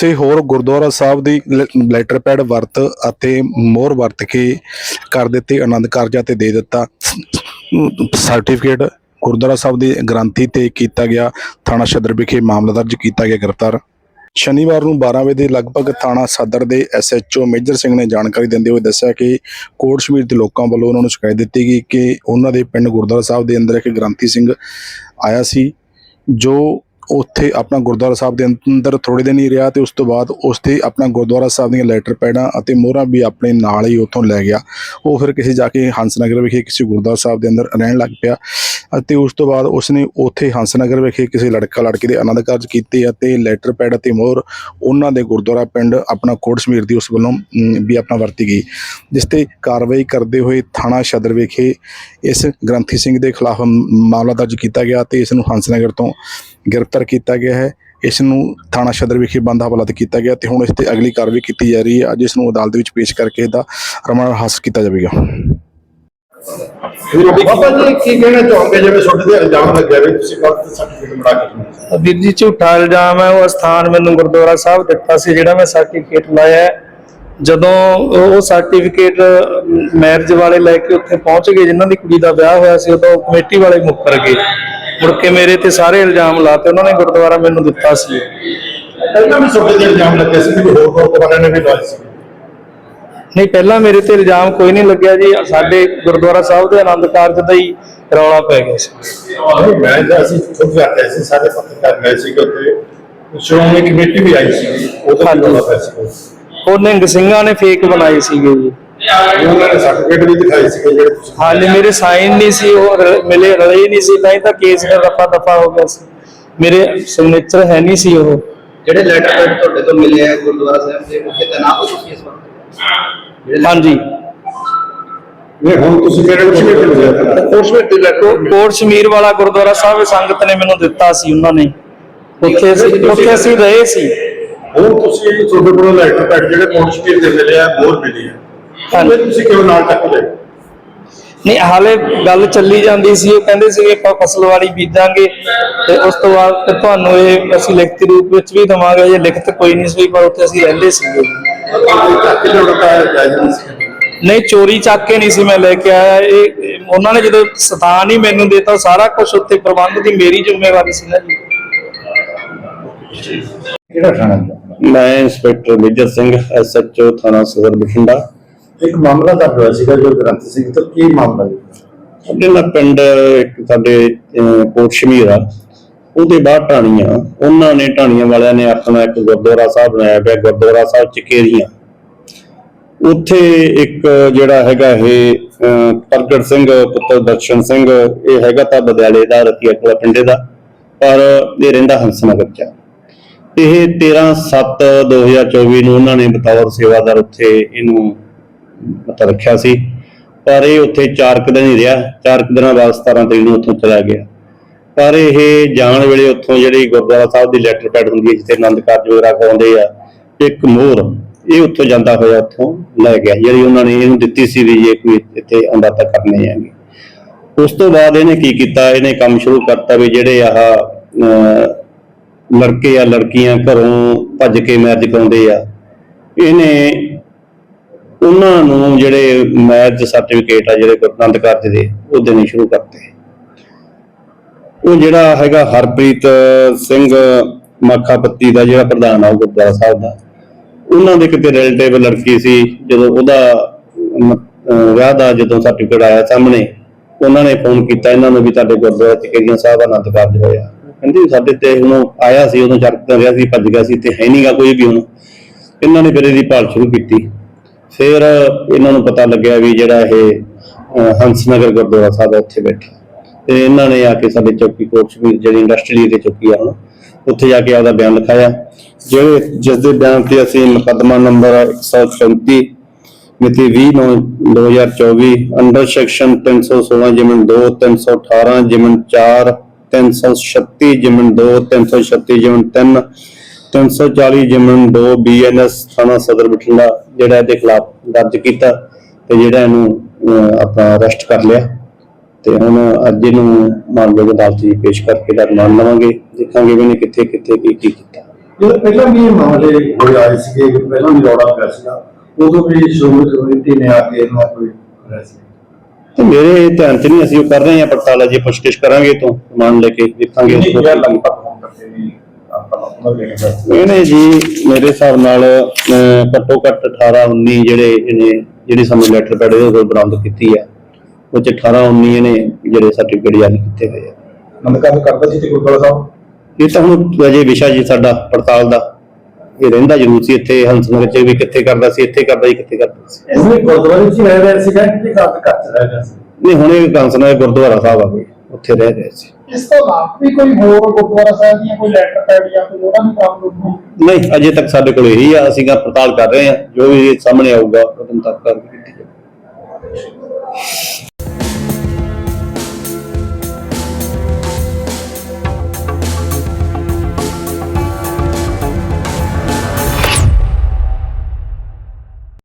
ਕਿਸੇ ਹੋਰ ਗੁਰਦੁਆਰਾ ਸਾਹਿਬ ਦੀ ਲ- ਲੈਟਰ ਪੈਡ ਵਰਤ ਅਤੇ ਮੋਹਰ ਵਰਤ ਕੇ ਕਰ ਦਿੱਤੇ, ਆਨੰਦ ਕਾਰਜਾਂ ਤੇ ਦੇ ਦਿੱਤਾ। ਸਰਟੀਫਿਕੇਟ ਗੁਰਦੁਆਰਾ ਸਾਹਿਬ ਦੀ ਗ੍ਰੰਥੀ ਤੇ ਕੀਤਾ ਗਿਆ, ਥਾਣਾ ਸਦਰ ਵਿਖੇ ਮਾਮਲਾ ਦਰਜ ਕੀਤਾ ਗਿਆ, ਗ੍ਰਿਫਤਾਰ। ਸ਼ਨੀਵਾਰ ਨੂੰ 12 ਵਜੇ ਦੇ ਲਗਭਗ ਥਾਣਾ ਸਦਰ ਦੇ ਐਸਐਚਓ ਮੇਜਰ ਸਿੰਘ ਨੇ ਜਾਣਕਾਰੀ ਦਿੰਦੇ ਹੋਏ ਦੱਸਿਆ ਕਿ ਕੋਟ ਸ਼ਮੀਰ ਦੇ ਲੋਕਾਂ ਵੱਲੋਂ ਉਹਨਾਂ ਨੂੰ ਸ਼ਿਕਾਇਤ ਦਿੱਤੀ ਗਈ ਕਿ ਉਹਨਾਂ ਦੇ ਪਿੰਡ ਗੁਰਦੁਆਰਾ ਸਾਹਿਬ ਦੇ ਅੰਦਰ ਇੱਕ ਗ੍ਰੰਥੀ ਸਿੰਘ ਆਇਆ ਸੀ, ਜੋ ਉੱਥੇ ਆਪਣਾ ਗੁਰਦੁਆਰਾ ਸਾਹਿਬ ਦੇ ਅੰਦਰ ਥੋੜੇ ਦਿਨ ਹੀ ਰਿਹਾ ਤੇ ਉਸ ਤੋਂ ਬਾਅਦ ਉਸ ਤੇ ਆਪਣਾ ਗੁਰਦੁਆਰਾ ਸਾਹਿਬ ਦੀਆਂ ਲੈਟਰ ਪੈਡਾਂ ਅਤੇ ਮੋਹਰਾਂ ਵੀ ਆਪਣੇ ਨਾਲ ਹੀ ਉੱਥੋਂ ਲੈ ਗਿਆ। ਉਹ ਫਿਰ ਕਿਸੇ ਜਾ ਕੇ ਹੰਸ ਨਗਰ ਵਿਖੇ ਕਿਸੇ ਗੁਰਦੁਆਰਾ ਸਾਹਿਬ ਦੇ ਅੰਦਰ ਰਹਿਣ ਲੱਗ ਪਿਆ ਅਤੇ ਉਸ ਤੋਂ ਬਾਅਦ ਉਸਨੇ ਉੱਥੇ ਹੰਸ ਨਗਰ ਵਿਖੇ ਕਿਸੇ ਲੜਕਾ ਲੜਕੀ ਦੇ ਆਨੰਦ ਕਾਰਜ ਕੀਤੇ ਅਤੇ ਲੈਟਰ ਪੈਡ ਅਤੇ ਮੋਹਰ ਉਹਨਾਂ ਦੇ ਗੁਰਦੁਆਰਾ ਪਿੰਡ ਆਪਣਾ ਕੋਟ ਸਮੀਰ ਦੀ ਉਸ ਵੱਲੋਂ ਵੀ ਆਪਣਾ ਵਰਤੀ ਗਈ, ਜਿਸ ਤੇ ਕਾਰਵਾਈ ਕਰਦੇ ਹੋਏ ਥਾਣਾ ਸਦਰ ਵਿਖੇ ਇਸ ਗ੍ਰੰਥੀ ਸਿੰਘ ਦੇ ਖਿਲਾਫ ਮਾਮਲਾ ਦਰਜ ਕੀਤਾ ਗਿਆ ਤੇ ਇਸ ਨੂੰ ਹੰਸ ਨਗਰ ਤੋਂ ਗ੍ਰਿਫਤਾਰ ਕੀਤਾ ਗਿਆ ਹੈ। ਇਸ ਨੂੰ ਥਾਣਾ ਸਦਰ ਵਿਖੇ ਬੰਦ ਹਵਾਲਾਤ ਕੀਤਾ ਗਿਆ ਤੇ ਹੁਣ ਇਸ ਤੇ ਅਗਲੀ ਕਾਰਵਾਈ ਕੀਤੀ ਜਾ ਰਹੀ ਹੈ। ਅੱਜ ਇਸ ਨੂੰ ਅਦਾਲਤ ਵਿੱਚ ਪੇਸ਼ ਕਰਕੇ ਇਹਦਾ ਰਮਾਨ ਹਾਸਲ ਕੀਤਾ ਜਾਵੇਗਾ। ਬਾਬਾ ਜੀ ਕੀ ਕਹਿਣਾ ਚਾਹੋਗੇ? ਜਿਵੇਂ ਤੁਹਾਡੇ ਤੇ ਇਲਜ਼ਾਮ ਲੱਗਿਆ ਵੀ ਤੁਸੀਂ ਗਲਤ ਸਰਟੀਫਿਕੇਟ ਬਣਾ ਕੇ ਦਿੱਤਾ। ਵੀਰ ਜੀ ਝੂਠਾ ਇਲਜ਼ਾਮ ਹੈ। ਉਹ ਸਥਾਨ ਮੈਨੂੰ ਗੁਰਦੁਆਰਾ ਸਾਹਿਬ ਦਿੱਤਾ ਸੀ ਜਿਹੜਾ ਮੈਂ ਸਰਟੀਫਿਕੇਟ ਲਾਇਆ ਹੈ। ਜਦੋਂ ਉਹ ਉਹ ਸਰਟੀਫਿਕੇਟ ਮੈਰਿਜ ਵਾਲੇ ਲੈ ਕੇ ਉੱਥੇ ਪਹੁੰਚ ਗਏ ਜਿਨ੍ਹਾਂ ਦੀ ਕੁੜੀ ਦਾ ਵਿਆਹ ਹੋਇਆ ਸੀ ਉਦੋਂ ਕਮੇਟੀ ਵਾਲੇ ਮੁੱਕਰ ਗਏ। ਮੁੜ ਕੇ ਮੇਰੇ ਤੇ ਸਾਰੇ ਇਲਜ਼ਾਮ ਲਾਤੇ ਉਹਨਾਂ ਨੇ ਗੁਰਦੁਆਰਾ ਮੈਨੂੰ ਦਿੱਤਾ ਸੀ। ਪਹਿਲਾਂ ਵੀ ਤੁਹਾਡੇ ਤੇ ਇਲਜ਼ਾਮ ਲੱਗੇ ਸੀ ਕਿ ਹੋਰ ਹੋਰ ਦੁਬਾਰਾ ਨੇ ਵੀ ਲਾਏ ਸੀ। ਨਹੀਂ ਪਹਿਲਾਂ ਮੇਰੇ ਤੇ ਇਲਜ਼ਾਮ ਕੋਈ ਨਹੀਂ ਲੱਗਿਆ ਜੀ। ਸਾਡੇ ਗੁਰਦੁਆਰਾ ਸਾਹਿਬ ਦੇ ਆਨੰਦ ਕਾਰਜ ਦਾ ਹੀ ਰੌਲਾ ਪੈ ਗਿਆ ਸੀ। ਮੈਂ ਤਾਂ ਅਸੀਂ ਖੁਦ ਜਾਂਦੇ ਸੀ ਸਾਰੇ ਪੱਤਰਕਾਰ ਗਏ ਸੀ ਕਿ ਉੱਥੇ ਸ਼੍ਰੋਮਣੀ ਕਮੇਟੀ ਵੀ ਆਈ ਸੀ। ਉਹਦਾ ਵੀ। ਰੌਲਾ ਪਿਆ ਸੀ। ਉਹ ਨਿਹੰਗ ਸਿੰਘਾਂ ਨੇ ਫੇਕ ਬਣਾਏ ਸੀਗੇ ਜੀ। ਉਹਨਾਂ ਨੇ ਸਰਟੀਫਿਕੇਟ ਵੀ ਦਿਖਾਏ ਸੀ ਜਿਹੜੇ ਤੁਸੀਂ ਹਾਲੇ ਮੇਰੇ ਸਾਈਨ ਨਹੀਂ ਸੀ ਉਹ ਰ- ਮਿਲੇ ਰਲੇ ਹੀ ਨਹੀਂ ਸੀ ਤਾਂ ਹੀ ਤਾਂ ਕੇਸ ਫਿਰ ਰਫਾ ਦਫਾ ਹੋ ਗਿਆ ਸੀ। ਮੇਰੇ ਸਿਗਨੇਚਰ ਹੈ ਨਹੀਂ ਸੀ ਉਹ। ਜਿਹੜੇ ਲੈਟਰ ਪੈਡ ਤੁਹਾਡੇ ਤੋਂ ਮਿਲੇ ਆ ਗੁਰਦੁਆਰਾ ਸਾਹਿਬ ਦੇ ਉੱਥੇ ਤੈਨਾਤ ਹੋ ਤੁਸੀਂ ਇਸ ਵਕਤ? ਜਿਹੜੇ ਹਾਂਜੀ। ਨਹੀਂ ਹੁਣ ਤੁਸੀਂ ਕਿਹੜੇ ਕੁਝ ਨਹੀਂ ਮਿਲਿਆ ਕੋਰਸ ਵਿੱਚ ਕੋਟ ਸ਼ਮੀਰ ਵਾਲਾ ਗੁਰਦੁਆਰਾ ਸਾਹਿਬ ਸੰਗਤ ਨੇ ਮੈਨੂੰ ਦਿੱਤਾ ਸੀ ਉਹਨਾਂ ਨੇ। ਉੱਥੇ ਅਸੀਂ ਉੱਥੇ ਅਸੀਂ ਰਹੇ ਸੀ। ਹੁਣ ਤੁਸੀਂ ਤੁਹਾਡੇ ਕੋਲ ਲੈਟਰ ਪੈਡ ਜਿਹੜੇ ਪੌਂਚਪੀਰ ਦੇ ਮਿਲੇ ਆ ਹੋਰ ਮਿਲੇ ਆ। ਹਾਂਜੀ। ਫਿਰ ਤੁਸੀਂ ਕਿਉਂ ਨਾਲ ਟੱਕ ਲਏ ਨਹੀਂ ਹਾਲੇ ਗੱਲ ਚੱਲੀ ਜਾਂਦੀ ਸੀ ਉਹ ਕਹਿੰਦੇ ਸੀ ਆਪਾਂ ਫਸਲਵਾੜੀ ਬੀਜਾਂਗੇ ਤੇ ਉਸ ਤੋਂ ਬਾਅਦ ਫਿਰ ਤੁਹਾਨੂੰ ਇਹ ਅਸੀਂ ਲਿਖਤੀ ਰੂਪ ਵਿੱਚ ਵੀ ਦਵਾਂਗੇ ਜੇ ਲਿਖਤ ਕੋਈ ਨਹੀਂ ਸੀ ਪਰ ਉੱਥੇ ਅਸੀਂ ਰਹਿੰਦੇ ਸੀਗੇ। ਤਾਂ ਨਹੀਂ ਸੀ ਨਹੀਂ ਚੋਰੀ ਚੱਕ ਕੇ ਨਹੀਂ ਸੀ ਮੈਂ ਲੈ ਕੇ ਆਇਆ। ਇਹ ਇਹ ਉਹਨਾਂ ਨੇ ਜਦੋਂ ਸਥਾਨ ਹੀ ਮੈਨੂੰ ਦਿੱਤਾ ਸਾਰਾ ਕੁਝ ਉੱਥੇ ਪ੍ਰਬੰਧ ਦੀ ਮੇਰੀ ਜ਼ਿੰਮੇਵਾਰੀ ਸੀ ਨਾ ਜੀ। ਕਿਹੜਾ ਥਾਣਾ? ਮੈਂ ਇੰਸਪੈਕਟਰ ਮੇਜਰ ਸਿੰਘ ਐਸਐਚਓ ਥਾਣਾ ਸਦਰ ਬਠਿੰਡਾ। ਇੱਕ ਮਾਮਲਾ ਦਰਜ ਹੋਇਆ ਸੀਗਾ ਜੋ ਗ੍ਰੰਥ ਸਿੰਘ ਤੋਂ ਕੀ ਮਾਮਲਾ ਜੀ? ਸਾਡੇ ਨਾਲ ਪਿੰਡ ਇੱਕ ਸਾਡੇ ਕੋਟ ਸ਼ਮੀਰ ਆ। ਉਹਦੇ ਬਾਹਰ ਢਾਣੀਆਂ ਉਹਨਾਂ ਨੇ ਢਾਣੀਆਂ ਵਾਲਿਆਂ ਨੇ ਆਪਣਾ ਇੱਕ ਗੁਰਦੁਆਰਾ ਸਾਹਿਬ ਬਣਾਇਆ ਪਿਆ, ਗੁਰਦੁਆਰਾ ਸਾਹਿਬ ਚਕੇਰੀਆਂ ਉੱਥੇ ਇੱਕ ਜਿਹੜਾ ਹੈਗਾ ਇਹ ਪ੍ਰਗਟ ਸਿੰਘ, ਪੁੱਤਰ ਦਰਸ਼ਨ ਸਿੰਘ, ਇਹ ਹੈਗਾ ਤਾਂ ਬਦਿਆਲੇ ਦਾ, ਰਤੀਆ ਕੋਲਾ ਪਿੰਡੇ ਦਾ, ਪਰ ਇਹ ਰਹਿੰਦਾ ਹੰਸਨਗਰ ਚ। ਆ। ਇਹ 13/7/2024 ਨੂੰ ਉਹਨਾਂ ਨੇ ਬਤੌਰ ਸੇਵਾਦਾਰ ਉੱਥੇ ਇਹਨੂੰ ਮਤਲਬ ਰੱਖਿਆ ਸੀ, ਪਰ ਇਹ ਉੱਥੇ 4 ਦਿਨ ਹੀ ਰਿਹਾ 4 ਦਿਨਾਂ ਬਾਅਦ 17 ਤਰੀਕ ਨੂੰ ਉੱਥੋਂ ਚਲਾ ਗਿਆ। ਪਰ ਇਹ ਜਾਣ ਵੇਲੇ ਉੱਥੋਂ ਜਿਹੜੀ ਗੁਰਦੁਆਰਾ ਸਾਹਿਬ ਦੀ ਲੈਟਰ ਪੈਡ ਹੁੰਦੀ ਹੈ, ਜਿੱਥੇ ਆਨੰਦ ਕਾਰਜ ਵਗੈਰਾ ਕਰਾਉਂਦੇ ਆ, ਇੱਕ ਮੋਹਰ, ਇਹ ਉੱਥੋਂ ਜਾਂਦਾ ਹੋਇਆ ਉੱਥੋਂ ਲੈ ਗਿਆ। ਜਿਹੜੀ ਉਹਨਾਂ ਨੇ ਇਹਨੂੰ ਦਿੱਤੀ ਸੀ ਵੀ ਜੇ ਕੋਈ ਇੱਥੇ ਆਉਂਦਾ ਤਾਂ ਕਰਨੇ ਆਂਗੇ। ਉਸ ਤੋਂ ਬਾਅਦ ਇਹਨੇ ਕੀ ਕੀਤਾ? ਇਹਨੇ ਕੰਮ ਸ਼ੁਰੂ ਕਰਤਾ ਵੀ ਜਿਹੜੇ ਆਹ ਲੜਕੇ ਆ, ਲੜਕੀਆਂ ਘਰੋਂ ਭੱਜ ਕੇ ਮੈਰਿਜ ਕਰਾਉਂਦੇ ਆ। ਇਹਨੇ ਉਹਨਾਂ ਨੂੰ ਜਿਹੜੇ ਮੈਰਿਜ ਸਰਟੀਫਿਕੇਟ ਆ, ਜਿਹੜੇ ਗੁਰਨੰਦ ਕਾਰਜ ਦੇ, ਉਹ ਦੇਣੇ ਸ਼ੁਰੂ ਕਰਤੇ। ਉਹ ਜਿਹੜਾ ਹੈਗਾ ਹਰਪ੍ਰੀਤ ਸਿੰਘ ਮੱਖਾਪੱਤੀ ਦਾ ਜਿਹੜਾ ਪ੍ਰਧਾਨ ਆ, ਉਹ ਗੁਰਦੁਆਰਾ ਸਾਹਿਬ ਦਾ, ਉਹਨਾਂ ਦੇ ਕਿਤੇ ਰਿਲੇਟਿਵ ਲੜਕੀ ਸੀ, ਜਦੋਂ ਉਹਦਾ ਵਿਆਹ ਦਾ ਜਦੋਂ ਸਰਟੀਫਿਕੇਟ ਆਇਆ ਸਾਹਮਣੇ, ਉਹਨਾਂ ਨੇ ਫੋਨ ਕੀਤਾ ਇਹਨਾਂ ਨੂੰ ਵੀ ਤੁਹਾਡੇ ਗੁਰਦੁਆਰਾ ਚ ਕਿਹੜੀਆਂ ਸਾਹਿਬ ਆਨੰਦ ਕਾਰਜ ਹੋਇਆ। ਕਹਿੰਦੀ ਸਾਡੇ ਤੇ ਹੁਣ ਆਇਆ ਸੀ, ਉਦੋਂ ਚਰਕ ਰਿਹਾ ਸੀ, ਭੱਜ ਗਿਆ ਸੀ ਤੇ ਹੈ ਨਹੀਂਗਾ ਕੋਈ ਵੀ ਹੁਣ। ਇਹਨਾਂ ਨੇ ਫਿਰ ਇਹਦੀ ਭਾਲ ਸ਼ੁਰੂ ਕੀਤੀ। ਫਿਰ ਇਹਨਾਂ ਨੂੰ ਪਤਾ ਲੱਗਿਆ ਵੀ ਜਿਹੜਾ ਇਹ ਅਹ, ਹੰਸਨਗਰ ਗੁਰਦੁਆਰਾ ਸਾਹਿਬ ਆ, ਉੱਥੇ ਬੈਠਾ। ਤੇ ਇਹਨਾਂ ਨੇ ਆ ਕੇ ਸਾਡੇ ਚੌਕੀ ਕੋਟ ਵੀ ਜਿਹੜੀ ਇੰਡਸਟਰੀ ਦੇ ਚੌਕੀ ਆ ਉੱਥੇ ਜਾ ਕੇ ਆਪਦਾ ਬਿਆਨ ਲਿਖਾਇਆ। ਜਿਹੜੇ ਜਿਸ ਦੇ ਬਿਆਨ ਤੇ ਅਸੀਂ ਮੁਕੱਦਮਾ ਨੰਬਰ 134 ਮਿਤੀ 20 2024 ਅੰਡਰ ਸੈਕਸ਼ਨ 316 ਜਿਮਨ 2 318 ਜਿਮਨ 4 336 ਜਿਮਨ 2 336 ਜਿਮਨ 3 340 ਜਿਮਨ 2 ਬੀਐਨਐਸ ਥਾਣਾ ਸਦਰ ਬਠਿੰਡਾ ਜਿਹੜਾ ਇਹਦੇ ਖਿਲਾਫ ਦਰਜ ਕੀਤਾ ਤੇ ਜਿਹੜਾ ਇਹਨੂੰ ਆਪਣਾ ਅਰੈਸਟ ਕਰ ਲਿਆ। ਤੇ ਹੁਣ ਅੱਜ ਇਹਨੂੰ ਮਾਨਯੋਗ ਅਦਾਲਤ 'ਚ ਪੇਸ਼ ਕਰਕੇ ਦਾ ਰਿਮਾਂਡ ਲਵਾਂਗੇ। ਦੇਖਾਂਗੇ ਵੀ ਇਹਨੇ ਕਿੱਥੇ ਕਿੱਥੇ ਕੀ ਕੀ ਕੀਤਾ। ਪਹਿਲਾਂ ਵੀ ਇਹ ਮਾਮਲੇ ਹੋਏ ਆਏ ਸੀਗੇ ਪਹਿਲਾਂ ਵੀ ਰੌਲਾ ਪਿਆ ਸੀਗਾ ਉਦੋਂ ਵੀ ਸ਼੍ਰੋਮਣੀ ਕਮੇਟੀ ਨੇ ਆ ਕੇ ਇਹਨਾਂ ਕੋਈ ਤੇ ਮੇਰੇ ਧਿਆਨ ਚ ਨਹੀਂ ਅਸੀਂ ਉਹ ਕਰ ਰਹੇ ਹਾਂ ਪੜਤਾਲ ਅਜੇ ਪੁੱਛਗਿੱਛ ਕਰਾਂਗੇ ਤੋਂ ਸਮਾਨ ਲੈ ਕੇ ਦੇਖਾਂਗੇ। ਉਸ ਤੋਂ ਇਹਨੇ ਜੀ ਮੇਰੇ ਹਿਸਾਬ ਨਾਲ ਘੱਟੋ ਘੱਟ 18 19 ਜਿਹੜੇ ਇਹਨੇ ਜਿਹੜੀ ਸਾਨੂੰ ਲੈਟਰ ਪੈਡ ਇਹਦੇ ਕੋਲ ਬਰਾਮਦ ਕੀਤੀ ਆ ਉਹ ਚ 18 19 ਇਹਨੇ ਜਿਹੜੇ ਸਰਟੀਫਿਕੇਟ ਜਾਰੀ ਕੀਤੇ ਹੋਏ ਆ। ਨੰਦਕਾਰ ਕਰਦਾ ਸੀ ਤੇ ਗੁਰਦੁਆਰਾ ਸਾਹਿਬ? ਇਹ ਤਾਂ ਹੁਣ ਅਜੇ ਵਿਸ਼ਾ ਜੀ ਸਾਡਾ ਪੜਤਾਲ ਦਾ। ਇਹ ਰਹਿੰਦਾ ਜ਼ਰੂਰ ਸੀ ਇੱਥੇ ਹੰਸਨਗਰ ਚ ਵੀ ਕਿੱਥੇ ਕਰਦਾ ਸੀ ਇੱਥੇ ਕਰਦਾ ਸੀ ਕਿੱਥੇ ਕਰਦਾ ਸੀ। ਇਸਨੇ ਗੁਰਦੁਆਰੇ 'ਚ ਹੀ ਰਹਿ ਰਿਹਾ ਸੀਗਾ ਕਿ ਘਰ ਘਰ ਰਹਿ ਰਿਹਾ ਸੀ? ਨਹੀਂ ਹੁਣ ਇਹ ਹੰਸਨਗਰ ਗੁਰਦੁਆਰਾ ਸਾਹਿਬ ਆ ਗਏ ਉੱਥੇ ਰਹਿ ਰਹੇ ਸੀ। ਇਸ ਤੋਂ ਇਲਾਵਾ ਵੀ ਕੋਈ ਹੋਰ ਗੁਰਦੁਆਰਾ ਸਾਹਿਬ ਦੀਆਂ ਕੋਈ ਲੈਟਰ ਪੈਡ ਜਾਂ ਕੋਈ ਉਹਦਾ ਵੀ ਕੰਮ ਨੂੰ ਨਹੀਂ, ਅਜੇ ਤੱਕ ਸਾਡੇ ਕੋਲ ਇਹੀ ਆ, ਅਸੀਂ ਗਾ ਪੜਤਾਲ ਕਰ ਰਹੇ ਹਾਂ। ਜੋ ਵੀ ਸਾਹਮਣੇ ਆਊਗਾ, ਉਦੋਂ ਤੱਕ ਕਰ ਕੀਤੀ ਜਾਊਗੀ।